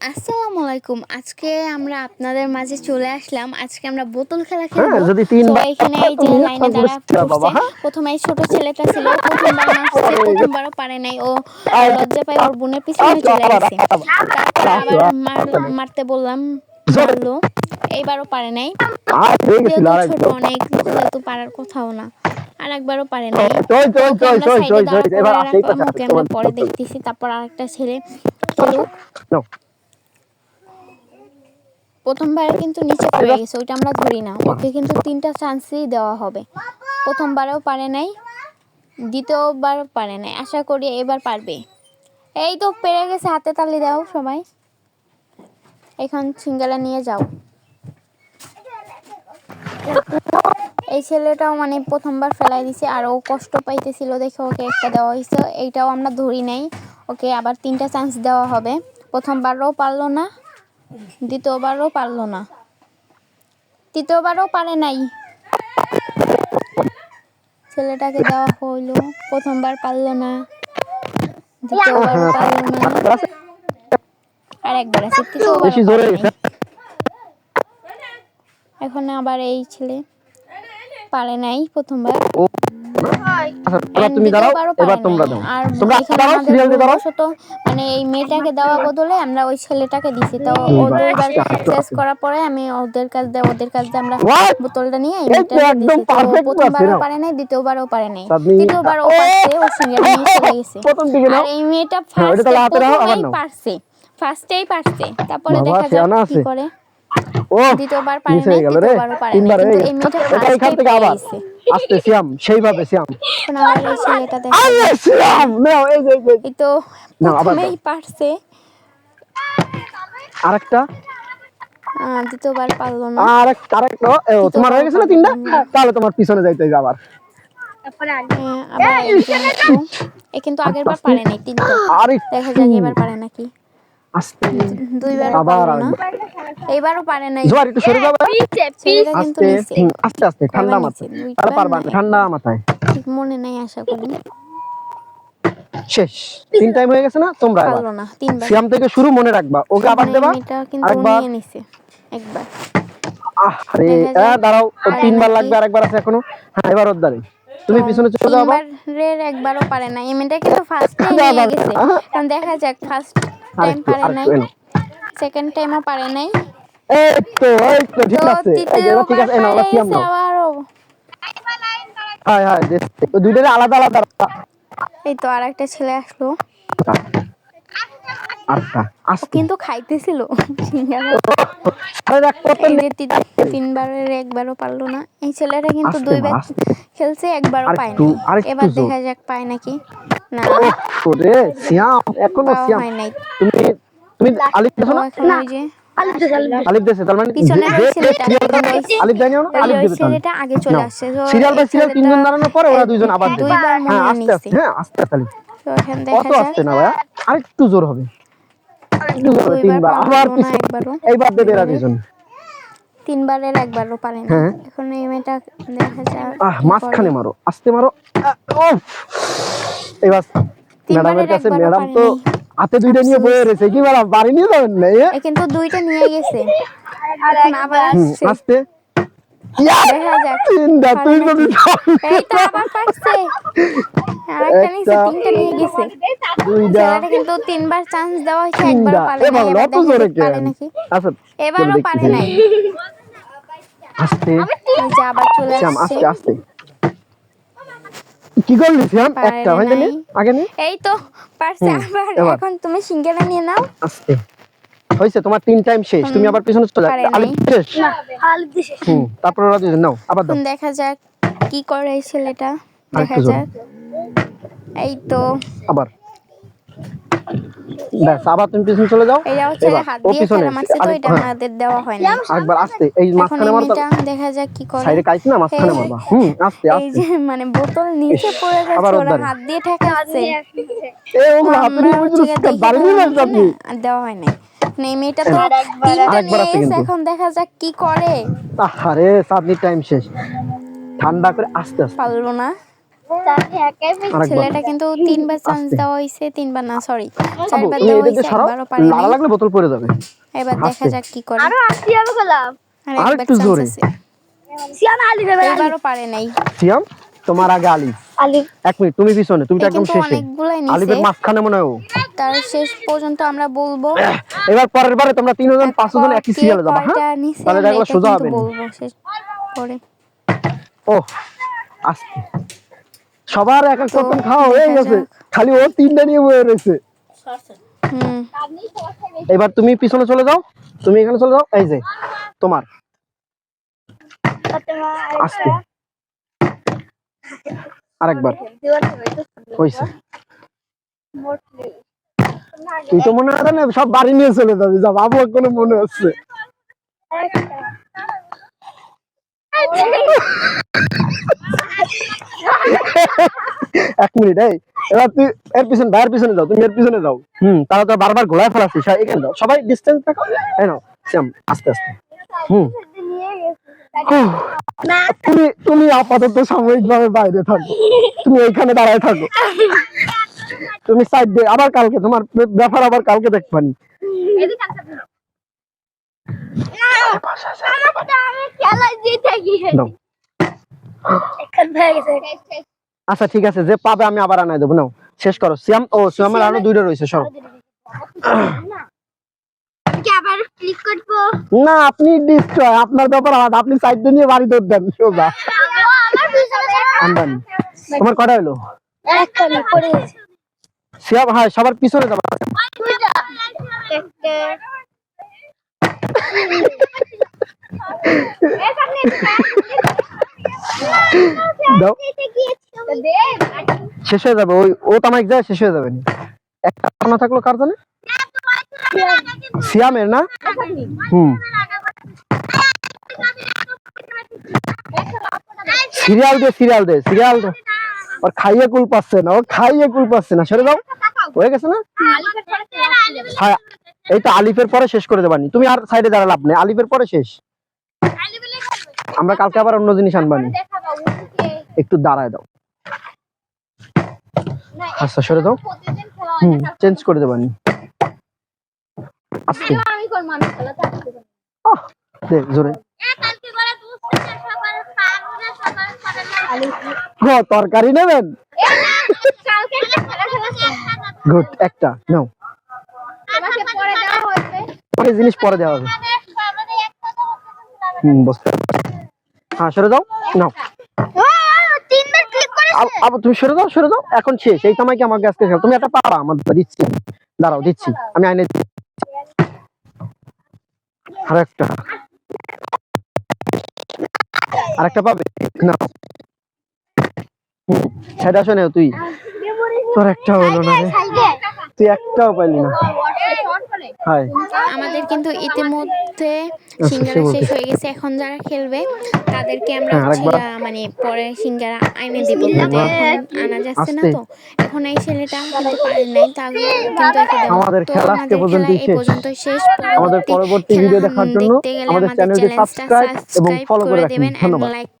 আসসালামু আলাইকুম আজকে আমরা আপনাদের মাঝে চলে আসলাম। আজকে আমরা বোতল খেলা খেলব। হ্যাঁ, যদি তিন তো বার এখানে এই যে তুমি লাইনে একটা দাঁড়া বসতে হবে বাবা, পড়ছে। হ্যাঁ? প্রথমে এই ছোট ছেলেটা ছিল প্রথমবার মারছে প্রথমবারও পারে নাই। ও লজ্জা পায় ওর বোনের পিছনে চলে আবার, গেছে আবার, তারপর আবার আবার, মার- মারতে বললাম মারলো এইবারও পারে নাই। ছোট অনেক যেহেতু পারার কথাও না। আর একবারও পারে নাই। আমরা পরে দেখতেছি তারপর আরেকটা ছেলে। প্রথমবারে কিন্তু নিচে পড়ে গেছে ওইটা আমরা ধরি না। ওকে কিন্তু তিনটা চান্সই দেওয়া হবে। প্রথমবারেও পারে নাই দ্বিতীয়বারও পারে নাই। আশা করি এবার পারবে। এই তো পেরে গেছে হাতে তালি দাও সবাই। এখন সিঙ্গেলা নিয়ে যাও। এই ছেলেটাও মানে প্রথমবার ফেলাই দিছে আর ও কষ্ট পাইতেছিল দেখে ওকে একটা দেওয়া হয়েছে এইটাও আমরা ধরি নাই। ওকে আবার তিনটা চান্স দেওয়া হবে। প্রথমবারও পারল না। দ্বিতীয়বারও পারল না। তৃতীয়বারও পারে নাই। ছেলেটাকে দেওয়া হইল প্রথমবার পারল না পারল না আর একবার আছে তৃতীয়বার এখন আবার এই ছেলে পারে নাই প্রথমবার। আচ্ছা এবার তুমি দাঁড়াও এবার তোমরা দাও তোমরা দাঁড়াও সিরিয়াল দিয়ে দাঁড়াও। মানে এই মেয়েটাকে দেওয়া বদলে আমরা ওই ছেলেটাকে দিছি। তো ওদের শেষ। করার পরে আমি ওদের কাছ দিয়ে ওদের কাছ দিয়ে আমরা বোতলটা নিয়ে এই এই তো মেয়েটাকে একদম দিছি। প্রথমবারও পারে নাই দ্বিতীয়বারও পারে নাই। চাঁদনি, ও! পারছে ও সিঙ্গেল নিয়ে চলে গেছে। প্রথম দিকে নাও। আর এই মেয়েটা ওটা ফার্স্টে তাহলে হাতে রাখো, আবার প্রথমেই নাও। পারছে। ফার্স্টেই পারছে। তারপরে দেখা যাক কি করে। ও দ্বিতীয়বার পারে নাই পারে নাই। এই মেয়েটা এখান থেকে আবার। আস্তে শ্যাম সেইভাবে দেখা। আরে শ্যাম নাও এই যে এই তো না, আবার পারছে। আরেকটা। দ্বিতীয়বার পারল না। আরেক আরেকটা ও তোমার হয়ে গেছে না তিনটা? তাহলে তোমার পিছনে যাইতে হবে আবার। এ কিন্তু আগের বার পারে নাই তিনটা। আরে দেখা যাক এবার পারে নাকি। আস্তে। দুইবার আবার না এইবারও পারে নাই। জোয়ার একটু সরে যাবে ছেলেটা কিন্তু আস্তে আস্তে আস্তে ঠান্ডা মাথায়। তাহলে পারবা না ঠান্ডা মাথায়। ঠিক মনে নাই আশা করি। শেষ। তিন টাইম হয়ে গেছে না? তোমরা পারল না তিনবার। সিয়াম থেকে শুরু মনে রাখবা। ওকে আবার দেবা? মেয়েটা আরেকবার। নিয়ে নিছে একবার। আরে দেখা যাক। হ্যাঁ দাঁড়াও তিনবার লাগবে আরেকবার আছে এখনও। হ্যাঁ এবার ওর দাঁড়ি তুমি পিছনে চলে যাও একবারও পারে না এই মেয়েটা কিন্তু ফার্স্ট টাইম না, নিয়ে গেছে। এখন দেখা যাক ফার্স্ট টাইম পারে এনো সেকেন্ড টাইমও পারে নাই। এই তো এই তো ঠিক আছে এই যে, এবার ঠিক আছে আবারও হ্যাঁ হ্যাঁ দেখতে তো দুইটারে আলাদা আলাদা এই তো আর একটা ছেলে আসলো। আচ্ছা ও কিন্তু খাইতেছিল। তিনবারের একবারও পারল না। এই ছেলেটা কিন্তু দুইবার খেলছে একবারও পায় আরেকটু, নাই এবার দেখা যাক পায় নাকি। না। এখনও হয় নাই। তুমি তুমি আলিফ দেছো তো না। এখন ওই যে আলিফ দেছে তার মানে পিছনে যে- ওই যে ছেলেটা সিরিয়াল কিন্তু ওই- আলিফ জানিও না আলিফ দেবে ছেলেটা আগে চলে আসছে সিরিয়াল বাই সিরিয়াল তিনজন দাঁড়ানোর পরে ওরা দুইজন আবার দেবে হ্যাঁ আস্তে আস্তে হ্যাঁ আস্তে আস্তে আলিফ। তো এখন দেখা অত আস্তে না ভাইয়া? আরেকটু জোর হবে। আরেকটু জোর হবে, তিনবার। আবার পিছনে। এইবার দেবে এরা দুজন তিনবারের একবারও পারে না। হ্যাঁ। এখন এই মেয়েটা দেখা যাক আহ মাঝখানে মারো আস্তে মারো। উফ। এবার ম্যাডামের কাছে ম্যাডাম তো। হাতে দুইটা নিয়ে বয়ে রয়েছে। কি ম্যাডাম বাড়ি নিয়ে যাবেন না কিন্তু দুইটা নিয়ে গেছে। এখন আবার আসছে। আস্তে। নাকি। তিনবার চান্স দেওয়া হয়েছে একবারও পারে আচ্ছা এবারও পারে নাই। আস্তে। আস্তে আস্তে। কি করলি শ্যাম? একটা হয় জানি আগে নে। এই তো পারছে আবার। এখন তুমি সিঙ্গেলা নিয়ে নাও। আস্তে হইছে তোমার তিন টাইম শেষ। তুমি আবার পিছনে চলে যাও। আলিফ শেষ? হুম তারপর ওরা দুজন নাও আবার দাও। দেখা যাক কি করে এই ছেলেটা। দেখা যাক। এই তো। আবার। ব্যাস আবার তুমি পিছনে চলে যাও। এটা হচ্ছে হাত দিয়ে খেলা মারছে তো এটা আমাদের দেওয়া হয় না। আরেকবার আস্তে এই এখন মাঝখানে দেখা যাক কি করে। সাইডে কাইছ না মাঝখানে মারবা। হুম আস্তে এই যে মানে বোতল নিচে পড়ে যাচ্ছে ওরা হাত দিয়ে ঠেকাচ্ছে। এ ও হাতে আমরা বুঝছ বাড়ি নিয়ে দেওয়া আপনি হচ্ছে না, আর দেওয়া হয় নাই। মানে মেয়েটা তো তিনটা আরেকবার নিয়ে আছে এসে কিন্তু। এখন দেখা যাক কি করে। আরে সাতনি টাইম শেষ। ঠান্ডা করে আস্তে আস্তে। পারল না। ছেলেটা কিন্তু তিনবার চান্স দেওয়া হয়েছে তিনবার না সরি চারবার তুমি দেওয়া এদিকে একবারও পারে লালা লাগলে বোতল পড়ে যাবে। এবার দেখা যাক কি করে। আরও আসি হবে গোলাপ আর আর একটু জোরে। সিয়াম আলি দেবে এবারও পারে নাই। সিয়াম তোমার আগে আলিফ আলি। এক মিনিট তুমি পিছনে তুমি একদম শেষে। আলিফের মাঝখানে মনে হয় তার শেষ পর্যন্ত আমরা বলব। এবার পরের বারে তোমরা তিনজন পাঁচজন একই সিরিয়ালে যাবা হ্যাঁ? তাহলে দেখো সোজা হবে। বলব শেষ পরে ও আস্তে সবার এক এক তো রকম খাওয়া হয়ে গেছে। খালি ও তিনটা নিয়ে বয়ে রয়েছে। এবার তুমি পিছনে চলে যাও। তুমি এখানে চলে যাও। এই যে তোমার। আস্তে আরেকবার। হয়েছে তুই তো মনে হয় না সব বাড়ি নিয়ে চলে যাবি। যা বাবু কোনো মনে হচ্ছে এক মিনিট এই এবার তুই এর পিছনে ভাইয়ের পিছনে যাও তুমি এর পিছনে যাও। হুম তাহলে তো বারবার ঘোলায় ফেলাচ্ছিস এখানে যাও। সবাই ডিস্টেন্স রাখো এই নাও শ্যাম আস্তে আস্তে। হুম। তুমি তুমি আপাতত সাময়িকভাবে বাইরে থাকো। তুমি এইখানে দাঁড়ায় থাকো। তুমি সাইড দিয়ে আবার কালকে তোমার ব্যাপার আবার কালকে দেখবানি দাও। আচ্ছা ঠিক আছে যে পাবে আমি আবার আনাই দেবো। নাও শেষ করো। সিয়াম ও সিয়ামের আরও দুইটা রয়েছে করব। না আপনি ডিস্ট্রয় আপনার ব্যাপার আলাদা আপনি সাইড নিয়ে বাড়ি দৌড় দেন সোজা। আমদানি। তোমার কটা হলো? সিয়াম হ্যাঁ সবার পিছনে যাবা। দাও। শেষ হয়ে যাবে ওই ও তামাক যায় শেষ হয়ে যাবে। একটা না থাকল কার জানে? সিয়ামের না? হুম। সিরিয়াল দে সিরিয়াল দে সিরিয়াল দে। ওর খাইয়ে কুল পাচ্ছে না ও খাইয়ে কুল পাচ্ছে না। সরে যাও। হয়ে গেছে না? হ্যাঁ এই তো আলিফের পরে শেষ করে দেবানি। তুমি আর সাইডে দাঁড়া লাভ নেই। আলিফের পরে শেষ। আমরা কালকে আবার অন্য জিনিস আনবানি। একটু দাঁড়ায় দাও। আচ্ছা সরে দাও। হুম চেঞ্জ করে দেবেন জোরে। তরকারি নেবেন? কালকে খেলা খেলা গুড একটা নাও। পরে জিনিস পরে দেওয়া হবে। হুম বসতে হ্যাঁ সরে দাও নাও তিনবার ক্লিক করে আব- আবার তুমি সরে দাও সরে দাও এখন শেষ। এই কি আমাকে আজকে তুমি একটা পাবা আমার দিচ্ছি। দাঁড়াও দিচ্ছি। আমি আইনে দিচ্ছি। আরেকটা। আরেকটা পাবে? না। সেটা শোনে তুই। তোর একটা হলো না রে। তুই একটাও পাইলি না। হাই। আমাদের কিন্তু ইতিমধ্যে আচ্ছা, সিঙ্গারা শেষ হয়ে গেছে। এখন যারা খেলবে তাদেরকে আমরা হ্যাঁ, মানে পরে সিঙ্গারা আইনে দিব। আনা যাচ্ছে না তো? এখন এই ছেলেটা কিন্তু পারে নাই। তাহলে কিন্তু আমাদের খেলা আজকে পর্যন্ত শেষ। আমাদের পরবর্তী ভিডিও দেখার জন্য আমাদের চ্যানেলটি সাবস্ক্রাইব এবং ফলো করে and ধন্যবাদ। লাইক